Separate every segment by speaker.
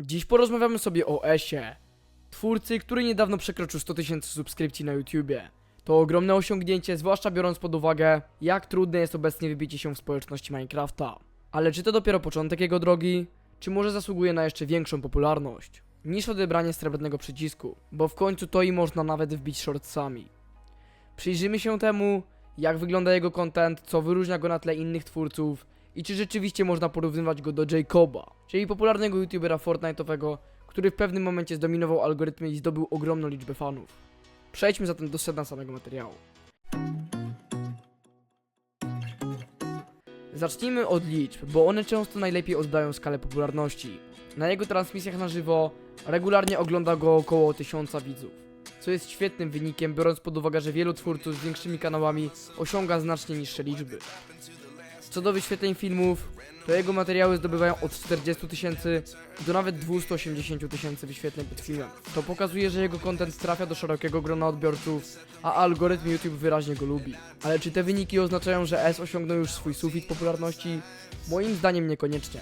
Speaker 1: Dziś porozmawiamy sobie o Esie, twórcy, który niedawno przekroczył 100 tysięcy subskrypcji na YouTubie. To ogromne osiągnięcie, zwłaszcza biorąc pod uwagę, jak trudne jest obecnie wybicie się w społeczności Minecrafta. Ale czy to dopiero początek jego drogi, czy może zasługuje na jeszcze większą popularność? Niż odebranie srebrnego przycisku, bo w końcu to i można nawet wbić shortsami. Przyjrzymy się temu, jak wygląda jego content, co wyróżnia go na tle innych twórców i czy rzeczywiście można porównywać go do Jacoba, czyli popularnego youtubera Fortnite'owego, który w pewnym momencie zdominował algorytmy i zdobył ogromną liczbę fanów. Przejdźmy zatem do sedna samego materiału. Zacznijmy od liczb, bo one często najlepiej oddają skalę popularności. Na jego transmisjach na żywo regularnie ogląda go około 1000 widzów, co jest świetnym wynikiem, biorąc pod uwagę, że wielu twórców z większymi kanałami osiąga znacznie niższe liczby. Co do wyświetleń filmów, to jego materiały zdobywają od 40 tysięcy do nawet 280 tysięcy wyświetleń pod filmem. To pokazuje, że jego content trafia do szerokiego grona odbiorców, a algorytm YouTube wyraźnie go lubi. Ale czy te wyniki oznaczają, że S osiągnął już swój sufit popularności? Moim zdaniem niekoniecznie.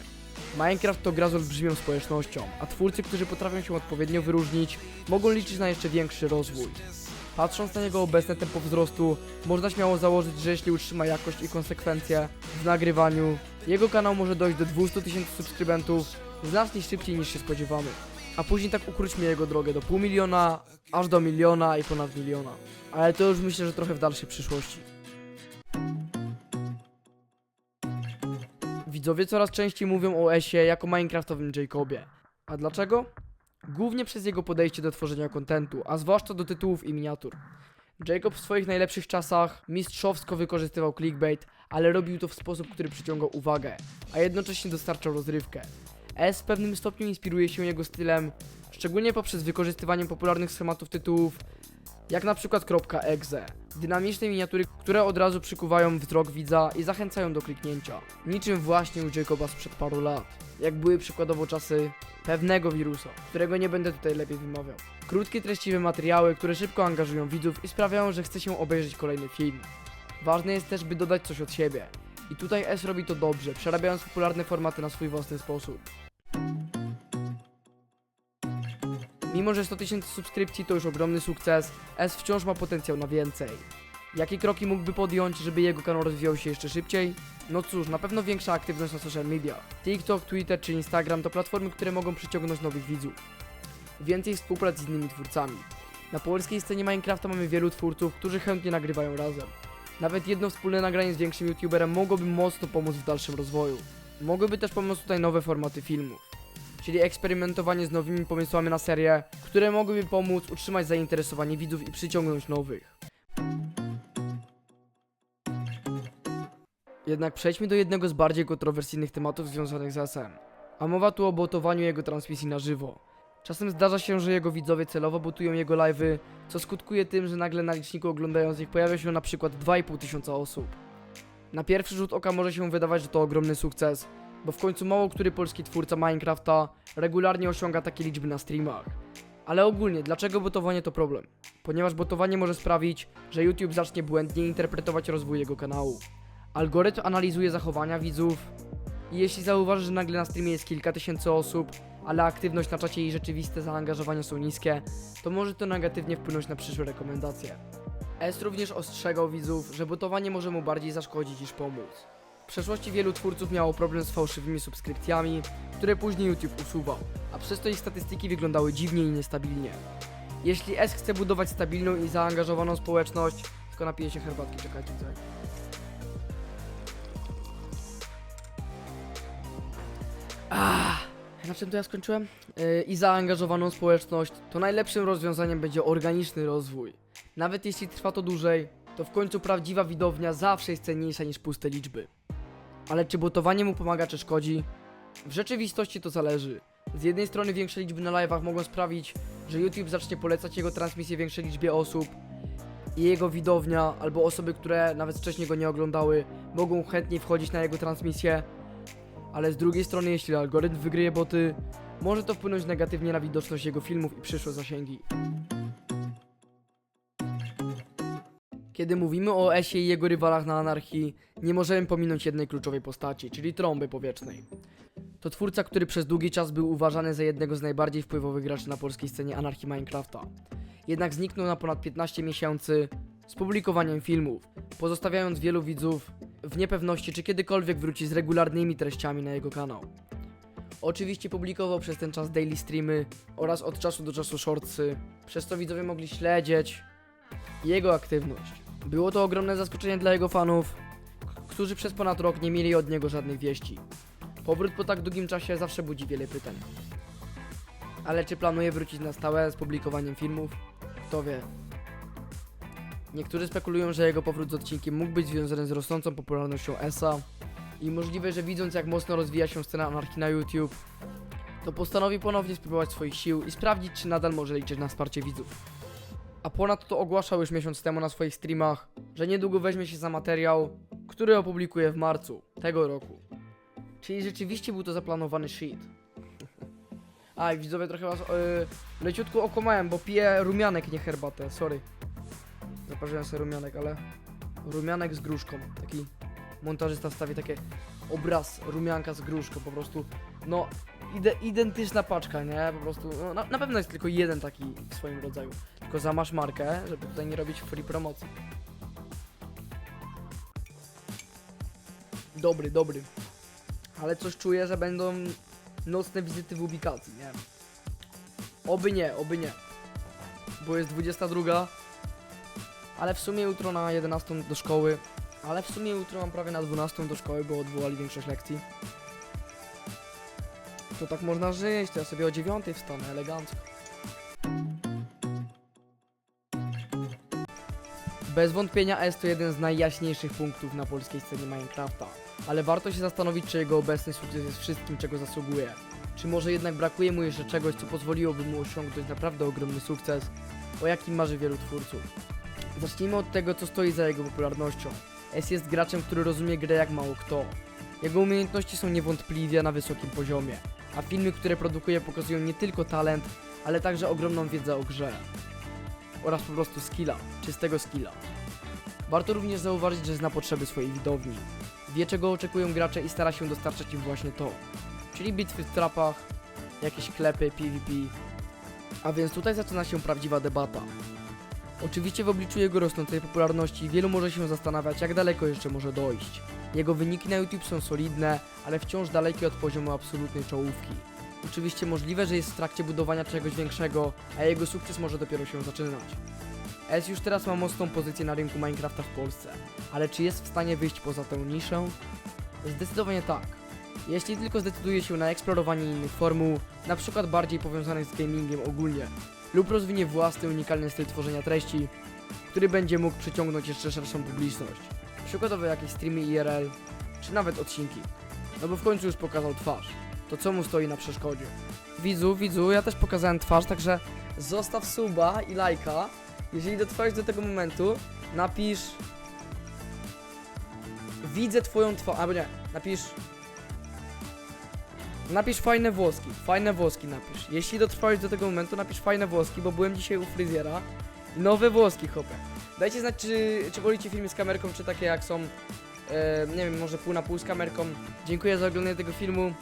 Speaker 1: Minecraft to gra z olbrzymią społecznością, a twórcy, którzy potrafią się odpowiednio wyróżnić, mogą liczyć na jeszcze większy rozwój. Patrząc na jego obecne tempo wzrostu, można śmiało założyć, że jeśli utrzyma jakość i konsekwencje w nagrywaniu, jego kanał może dojść do 200 tysięcy subskrybentów znacznie szybciej niż się spodziewamy. A później tak ukróćmy jego drogę do pół miliona, aż do miliona i ponad miliona. Ale to już myślę, że trochę w dalszej przyszłości. Widzowie coraz częściej mówią o Esie jako Minecraftowym Jacobie. A dlaczego? Głównie przez jego podejście do tworzenia kontentu, a zwłaszcza do tytułów i miniatur. Jacob w swoich najlepszych czasach mistrzowsko wykorzystywał clickbait, ale robił to w sposób, który przyciągał uwagę, a jednocześnie dostarczał rozrywkę. S w pewnym stopniu inspiruje się jego stylem, szczególnie poprzez wykorzystywanie popularnych schematów tytułów, jak na przykład .exe, dynamiczne miniatury, które od razu przykuwają wzrok widza i zachęcają do kliknięcia. Niczym właśnie u Jacoba sprzed paru lat, jak były przykładowo czasy pewnego wirusa, którego nie będę tutaj lepiej wymawiał. Krótkie, treściwe materiały, które szybko angażują widzów i sprawiają, że chce się obejrzeć kolejny film. Ważne jest też, by dodać coś od siebie. I tutaj S robi to dobrze, przerabiając popularne formaty na swój własny sposób. Mimo, że 100 tysięcy subskrypcji to już ogromny sukces, S wciąż ma potencjał na więcej. Jakie kroki mógłby podjąć, żeby jego kanał rozwijał się jeszcze szybciej? No cóż, na pewno większa aktywność na social media. TikTok, Twitter czy Instagram to platformy, które mogą przyciągnąć nowych widzów. Więcej współpracy z innymi twórcami. Na polskiej scenie Minecrafta mamy wielu twórców, którzy chętnie nagrywają razem. Nawet jedno wspólne nagranie z większym youtuberem mogłoby mocno pomóc w dalszym rozwoju. Mogłyby też pomóc tutaj nowe formaty filmów. Czyli eksperymentowanie z nowymi pomysłami na serię, które mogłyby pomóc utrzymać zainteresowanie widzów i przyciągnąć nowych. Jednak przejdźmy do jednego z bardziej kontrowersyjnych tematów związanych z SM. A mowa tu o botowaniu jego transmisji na żywo. Czasem zdarza się, że jego widzowie celowo botują jego live'y, co skutkuje tym, że nagle na liczniku oglądających pojawia się na przykład 2,5 tysiąca osób. Na pierwszy rzut oka może się wydawać, że to ogromny sukces, bo w końcu mało który polski twórca Minecrafta regularnie osiąga takie liczby na streamach. Ale ogólnie, dlaczego botowanie to problem? Ponieważ botowanie może sprawić, że YouTube zacznie błędnie interpretować rozwój jego kanału. Algorytm analizuje zachowania widzów i jeśli zauważy, że nagle na streamie jest kilka tysięcy osób, ale aktywność na czacie i rzeczywiste zaangażowania są niskie, to może to negatywnie wpłynąć na przyszłe rekomendacje. S również ostrzegał widzów, że botowanie może mu bardziej zaszkodzić niż pomóc. W przeszłości wielu twórców miało problem z fałszywymi subskrypcjami, które później YouTube usuwał, a przez to ich statystyki wyglądały dziwnie i niestabilnie. Jeśli S chce budować stabilną i zaangażowaną społeczność, tylko napiję się herbatki, czekajcie tutaj. Na czym to ja skończyłem? Yy, I zaangażowaną społeczność, to najlepszym rozwiązaniem będzie organiczny rozwój. Nawet jeśli trwa to dłużej, to w końcu prawdziwa widownia zawsze jest cenniejsza niż puste liczby. Ale czy botowanie mu pomaga czy szkodzi? W rzeczywistości to zależy. Z jednej strony większe liczby na live'ach mogą sprawić, że YouTube zacznie polecać jego transmisję większej liczbie osób i jego widownia albo osoby, które nawet wcześniej go nie oglądały, mogą chętniej wchodzić na jego transmisję. Ale z drugiej strony, jeśli algorytm wygryje boty, może to wpłynąć negatywnie na widoczność jego filmów i przyszłe zasięgi. Kiedy mówimy o Esie i jego rywalach na anarchii, nie możemy pominąć jednej kluczowej postaci, czyli trąby powietrznej. To twórca, który przez długi czas był uważany za jednego z najbardziej wpływowych graczy na polskiej scenie anarchii Minecrafta. Jednak zniknął na ponad 15 miesięcy z publikowaniem filmów, pozostawiając wielu widzów w niepewności, czy kiedykolwiek wróci z regularnymi treściami na jego kanał. Oczywiście publikował przez ten czas daily streamy oraz od czasu do czasu shortsy, przez co widzowie mogli śledzić jego aktywność. Było to ogromne zaskoczenie dla jego fanów, którzy przez ponad rok nie mieli od niego żadnych wieści. Powrót po tak długim czasie zawsze budzi wiele pytań. Ale czy planuje wrócić na stałe z publikowaniem filmów? Kto wie. Niektórzy spekulują, że jego powrót z odcinkiem mógł być związany z rosnącą popularnością ESA i możliwe, że widząc jak mocno rozwija się scena anarchii na YouTube, to postanowi ponownie spróbować swoich sił i sprawdzić, czy nadal może liczyć na wsparcie widzów. A ponadto ogłaszał już miesiąc temu na swoich streamach, że niedługo weźmie się za materiał, który opublikuje w marcu tego roku. Czyli rzeczywiście był to zaplanowany shit. A i widzowie trochę was yy, leciutko okłamałem, bo piję rumianek, nie herbatę, sorry. Zaparzyłem sobie rumianek, ale rumianek z gruszką. Taki montażysta wstawi takie obraz rumianka z gruszką, po prostu no ide, identyczna paczka, nie? Po prostu no, na, na pewno jest tylko jeden taki w swoim rodzaju. Tylko zamasz markę, żeby tutaj nie robić free promocji. Dobry, dobry. Ale coś czuję, że będą nocne wizyty w ubikacji, nie? Oby nie, oby nie. Bo jest 22. Ale w sumie jutro na 11 do szkoły. Ale w sumie jutro mam prawie na 12 do szkoły, bo odwołali większość lekcji. To tak można żyć, to ja sobie o 9 wstanę elegancko. Bez wątpienia S to jeden z najjaśniejszych punktów na polskiej scenie Minecrafta, ale warto się zastanowić, czy jego obecny sukces jest wszystkim, czego zasługuje. Czy może jednak brakuje mu jeszcze czegoś, co pozwoliłoby mu osiągnąć naprawdę ogromny sukces, o jakim marzy wielu twórców. Zacznijmy od tego, co stoi za jego popularnością. S jest graczem, który rozumie grę jak mało kto. Jego umiejętności są niewątpliwie na wysokim poziomie, a filmy, które produkuje pokazują nie tylko talent, ale także ogromną wiedzę o grze. Oraz po prostu skilla, czystego skilla. Warto również zauważyć, że zna potrzeby swojej widowni. Wie czego oczekują gracze i stara się dostarczać im właśnie to. Czyli bitwy w trapach, jakieś klepy, PvP. A więc tutaj zaczyna się prawdziwa debata. Oczywiście w obliczu jego rosnącej popularności wielu może się zastanawiać, jak daleko jeszcze może dojść. Jego wyniki na YouTube są solidne, ale wciąż dalekie od poziomu absolutnej czołówki. Oczywiście możliwe, że jest w trakcie budowania czegoś większego, a jego sukces może dopiero się zaczynać. S już teraz ma mocną pozycję na rynku Minecrafta w Polsce, ale czy jest w stanie wyjść poza tę niszę? Zdecydowanie tak. Jeśli tylko zdecyduje się na eksplorowanie innych formuł, na przykład bardziej powiązanych z gamingiem ogólnie, lub rozwinie własny unikalny styl tworzenia treści, który będzie mógł przyciągnąć jeszcze szerszą publiczność. Przykładowo jakieś streamy IRL, czy nawet odcinki. No bo w końcu już pokazał twarz. To co mu stoi na przeszkodzie? Widzu, widzu, ja też pokazałem twarz, także zostaw suba i lajka. Jeżeli dotrwałeś do tego momentu, napisz Widzę twoją twarz, albo nie, napisz Napisz fajne włoski, fajne włoski napisz. Jeśli dotrwałeś do tego momentu, napisz fajne włoski, bo byłem dzisiaj u fryzjera. Nowe włoski, chłopie. Dajcie znać, czy, czy wolicie filmy z kamerką, czy takie jak są, e, nie wiem, może pół na pół z kamerką. Dziękuję za oglądanie tego filmu.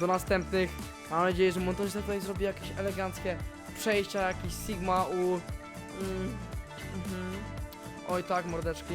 Speaker 1: Do następnych. Mam nadzieję, że montażysta tutaj zrobi jakieś eleganckie przejścia, jakiś Sigma u... Mm, mhm. Oj tak, mordeczki.